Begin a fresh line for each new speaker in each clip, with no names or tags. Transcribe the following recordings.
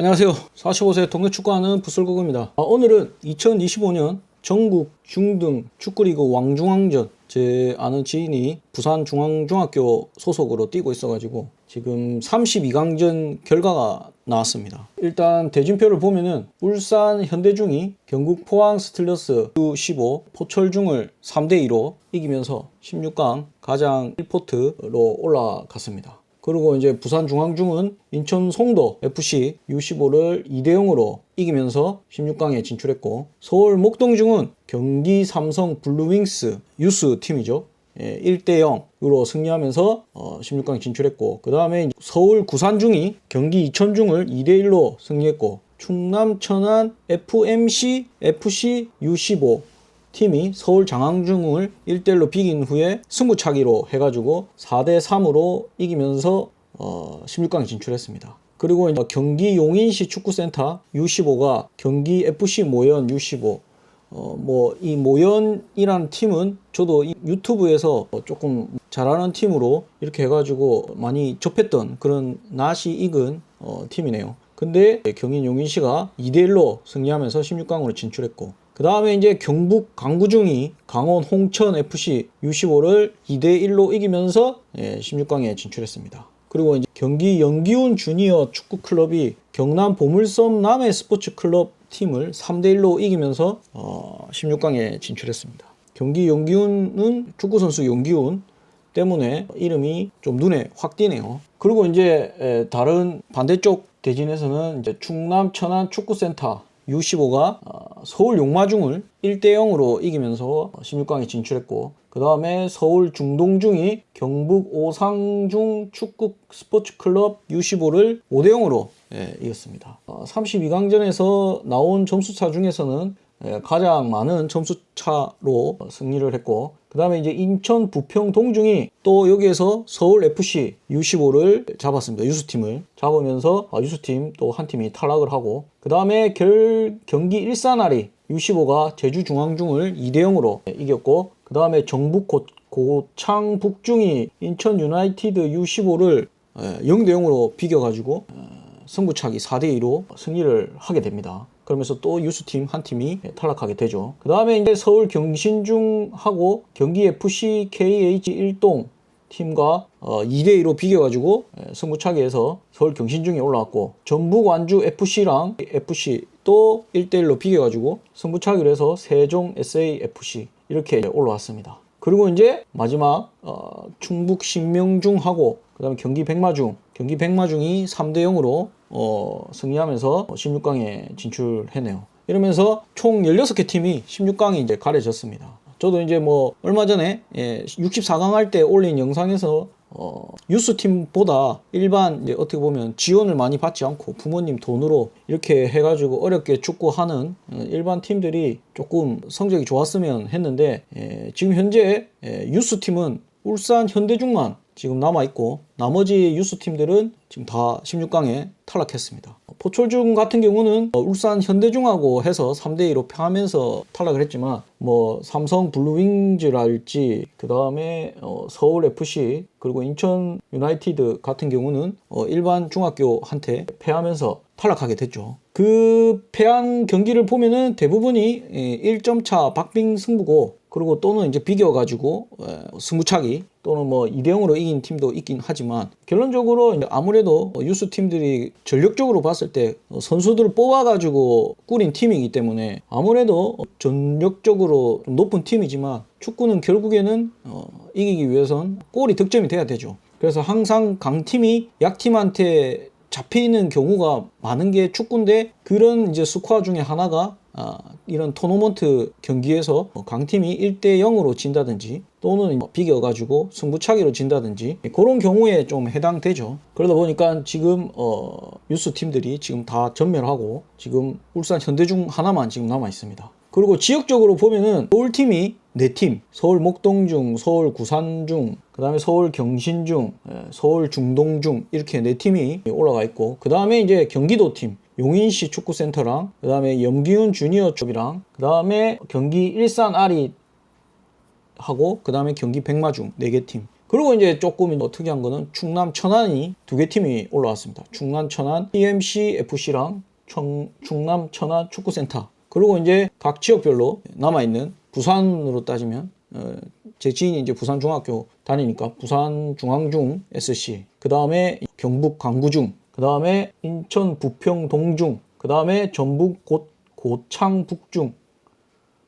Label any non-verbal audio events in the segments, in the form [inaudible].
안녕하세요. 45세 동네 축구하는 부설국입니다. 아, 오늘은 2025년 전국 중등 축구리그 왕중왕전 제 아는 지인이 부산 중앙중학교 소속으로 뛰고 있어가지고 지금 32강전 결과가 나왔습니다. 일단 대진표를 보면은 울산 현대중이 경북 포항 스틸러스 U15 포철중을 3대2로 이기면서 16강 가장 1포트로 올라갔습니다. 그리고 이제 부산중앙중은 인천 송도 FC U15를 2대 0으로 이기면서 16강에 진출했고 서울 목동중은 경기 삼성 블루윙스 유스 팀이죠. 예, 1대 0으로 승리하면서 어, 16강 진출했고 그 다음에 서울 구산중이 경기 이천중을 2대 1로 승리했고 충남 천안 FMC FC U15 팀이 서울 장항중을 1대1로 비긴 후에 승부차기로 해가지고 4대3으로 이기면서 어, 16강 진출했습니다. 그리고 경기 용인시 축구센터 U15가 경기 FC 모연 U15 어, 뭐, 이 모연이라는 팀은 저도 이 유튜브에서 조금 잘하는 팀으로 이렇게 해가지고 많이 접했던 그런 낯이 익은 어, 팀이네요. 근데 경인 용인시가 2대1로 승리하면서 16강으로 진출했고, 그 다음에 이제 경북 강구중이 강원 홍천 FC U15를 2대 1로 이기면서 예, 16강에 진출했습니다. 그리고 이제 경기 연기훈 주니어 축구 클럽이 경남 보물섬 남해 스포츠 클럽 팀을 3대 1로 이기면서 어, 16강에 진출했습니다. 경기 연기훈은 축구 선수 연기훈 때문에 이름이 좀 눈에 확 띄네요. 그리고 이제 에, 다른 반대쪽 대진에서는 이제 충남 천안 축구센터 U15가 어, 서울 용마중을 1대 0으로 이기면서 16강에 진출했고 그 다음에 서울 중동중이 경북 오상중 축구 스포츠 클럽 U15를 5대 0으로 예, 이겼습니다. 어, 32강전에서 나온 점수차 중에서는 예, 가장 많은 점수 차로 승리를 했고 그 다음에 이제 인천 부평 동중이 또 여기에서 서울 FC U15를 잡았습니다. 유수팀을 잡으면서 아, 유수팀 또 한 팀이 탈락을 하고 그 다음에 결 경기 일산아리 U15가 제주 중앙중을 2대 0으로 이겼고 그 다음에 정북 고, 고창 북중이 인천 유나이티드 U15를 0대 0으로 비겨가지고 승부차기 4대 2로 승리를 하게 됩니다. 그러면서 또 유수팀 한 팀이 탈락하게 되죠. 그 다음에 이제 서울 경신중하고 경기 FC KH 일동 팀과 어, 2대2로 비겨가지고 승부차기에서 서울 경신중이 올라왔고 전북 완주 FC랑 FC 또 1대1로 비겨가지고 승부차기를 해서 세종 SAFC 이렇게 올라왔습니다. 그리고 이제 마지막 어, 충북 신명중하고 그 다음에 경기 백마중 경기 백마중이 3대 0으로 어, 승리하면서 16강에 진출했네요. 이러면서 총 16개 팀이 16강에 이제 가려졌습니다. 저도 이제 뭐 얼마 전에 예, 64강 할 때 올린 영상에서 어, 유스 팀보다 일반 이제 어떻게 보면 지원을 많이 받지 않고 부모님 돈으로 이렇게 해가지고 어렵게 축구하는 어, 일반 팀들이 조금 성적이 좋았으면 했는데 예, 지금 현재 예, 유스 팀은 울산 현대중만 지금 남아 있고 나머지 유스 팀들은 지금 다 16강에 탈락했습니다. 포철중 같은 경우는 어, 울산 현대중하고 해서 3대 2로 패하면서 탈락을 했지만 뭐 삼성 블루윙즈랄지 그 다음에 어, 서울 FC 그리고 인천 유나이티드 같은 경우는 어, 일반 중학교한테 패하면서 탈락하게 됐죠. 그 패한 경기를 보면은 대부분이 1점 차 박빙 승부고 그리고 또는 이제 비겨가지고 승부차기 또는 뭐 2대 0으로 이긴 팀도 있긴 하지만 결론적으로 아무래도 유스 팀들이 전력적으로 봤을 때 선수들을 뽑아가지고 꾸린 팀이기 때문에 아무래도 전력적으로 좀 높은 팀이지만 축구는 결국에는 어, 이기기 위해선 골이 득점이 돼야 되죠. 그래서 항상 강팀이 약팀한테 잡히는 경우가 많은 게 축구인데 그런 이제 스코어 중에 하나가 아, 이런 토너먼트 경기에서 뭐 강팀이 1대 0으로 진다든지 또는 뭐 비겨가지고 승부차기로 진다든지 그런 경우에 좀 해당되죠. 그러다 보니까 지금 어, 유스 팀들이 지금 다 전멸하고 지금 울산 현대중 하나만 지금 남아 있습니다. 그리고 지역적으로 보면은 서울 팀이 4팀, 서울 목동중, 서울 구산중, 그 다음에 서울 경신중, 서울 중동중 이렇게 4팀이 올라가 있고 그 다음에 이제 경기도 팀 용인시 축구센터랑 그 다음에 염기훈 주니어 쪽이랑 그 다음에 경기 일산 아리 하고 그 다음에 경기 백마중 4개 팀 그리고 이제 조금 뭐 특이한 거는 충남 천안이 두 개 팀이 올라왔습니다. 충남 천안 TMC FC랑 충남 천안 축구센터. 그리고 이제 각 지역별로 남아 있는 부산으로 따지면 어, 제 지인이 이제 부산 중학교 다니니까 부산 중앙중 SC. 그 다음에 경북 강구중. 그 다음에 인천 부평 동중. 그 다음에 전북 고, 고창 북중.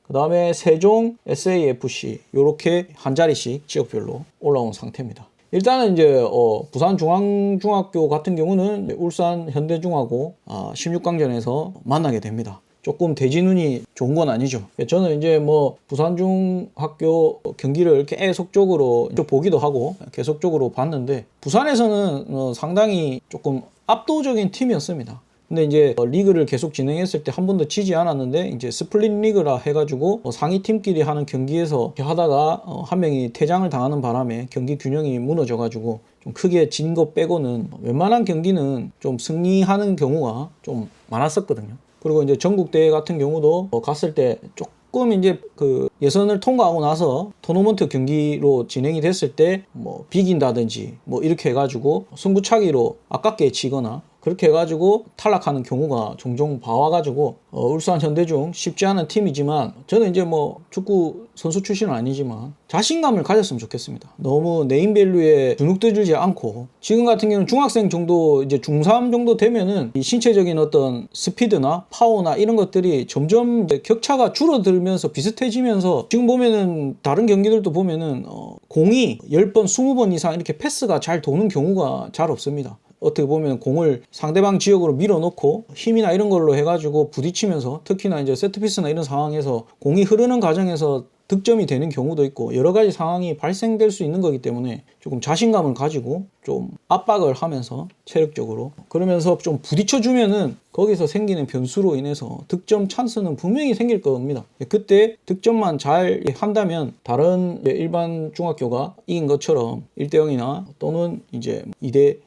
그 다음에 세종 SAFC 요렇게 한 자리씩 지역별로 올라온 상태입니다. 일단은 이제 어, 부산 중앙중학교 같은 경우는 울산 현대중하고 아, 16강전에서 만나게 됩니다. 조금 대진운이 좋은 건 아니죠. 저는 이제 뭐 부산중학교 경기를 계속적으로 좀 보기도 하고 계속적으로 봤는데 부산에서는 어, 상당히 조금 압도적인 팀이었습니다. 근데 이제 어, 리그를 계속 진행했을 때 한 번도 지지 않았는데 이제 스플릿 리그라 해가지고 어, 상위 팀끼리 하는 경기에서 하다가 어, 한 명이 퇴장을 당하는 바람에 경기 균형이 무너져가지고 좀 크게 진 거 빼고는 웬만한 경기는 좀 승리하는 경우가 좀 많았었거든요. 그리고 이제 전국 대회 같은 경우도 어, 갔을 때 조금 이제 그 예선을 통과하고 나서 토너먼트 경기로 진행이 됐을 때 뭐 비긴다든지 뭐 이렇게 해가지고 승부차기로 아깝게 지거나 그렇게 해가지고 탈락하는 경우가 종종 봐와가지고 어, 울산 현대중 쉽지 않은 팀이지만 저는 이제 뭐 축구 선수 출신은 아니지만 자신감을 가졌으면 좋겠습니다. 너무 네임밸류에 주눅 들지 않고 지금 같은 경우는 중학생 정도 이제 중3 정도 되면은 이 신체적인 어떤 스피드나 파워나 이런 것들이 점점 격차가 줄어들면서 비슷해지면서 지금 보면은 다른 경기들도 보면은 어, 공이 10번, 20번 이상 이렇게 패스가 잘 도는 경우가 잘 없습니다. 어떻게 보면 공을 상대방 지역으로 밀어놓고 힘이나 이런 걸로 해가지고 부딪히면서 특히나 이제 세트피스나 이런 상황에서 공이 흐르는 과정에서 득점이 되는 경우도 있고 여러 가지 상황이 발생될 수 있는 거기 때문에 조금 자신감을 가지고 좀 압박을 하면서 체력적으로 그러면서 좀 부딪혀 주면은 거기서 생기는 변수로 인해서 득점 찬스는 분명히 생길 겁니다. 그때 득점만 잘 한다면 다른 일반 중학교가 이긴 것처럼 1대 0이나 또는 이제 2대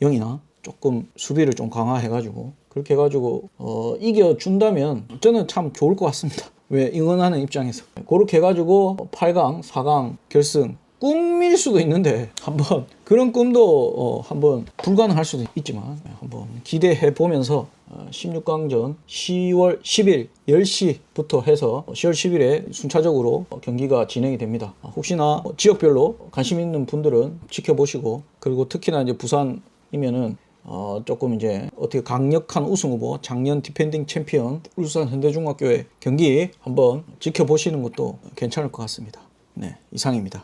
0이나 조금 수비를 좀 강화해가지고 그렇게 해가지고 어, 이겨준다면 저는 참 좋을 것 같습니다. [laughs] 왜 응원하는 입장에서 그렇게 해가지고 8강, 4강 결승 꿈일 수도 있는데 한번 [laughs] 그런 꿈도 어, 한번 불가능할 수도 있지만 한번 기대해 보면서 16강전 10월 10일 10시부터 해서 10월 10일에 순차적으로 경기가 진행이 됩니다. 혹시나 지역별로 관심 있는 분들은 지켜보시고 그리고 특히나 이제 부산 이면은 어, 조금 이제 어떻게 강력한 우승 후보 작년 디펜딩 챔피언 울산 현대중학교의 경기 한번 지켜보시는 것도 괜찮을 것 같습니다. 네, 이상입니다.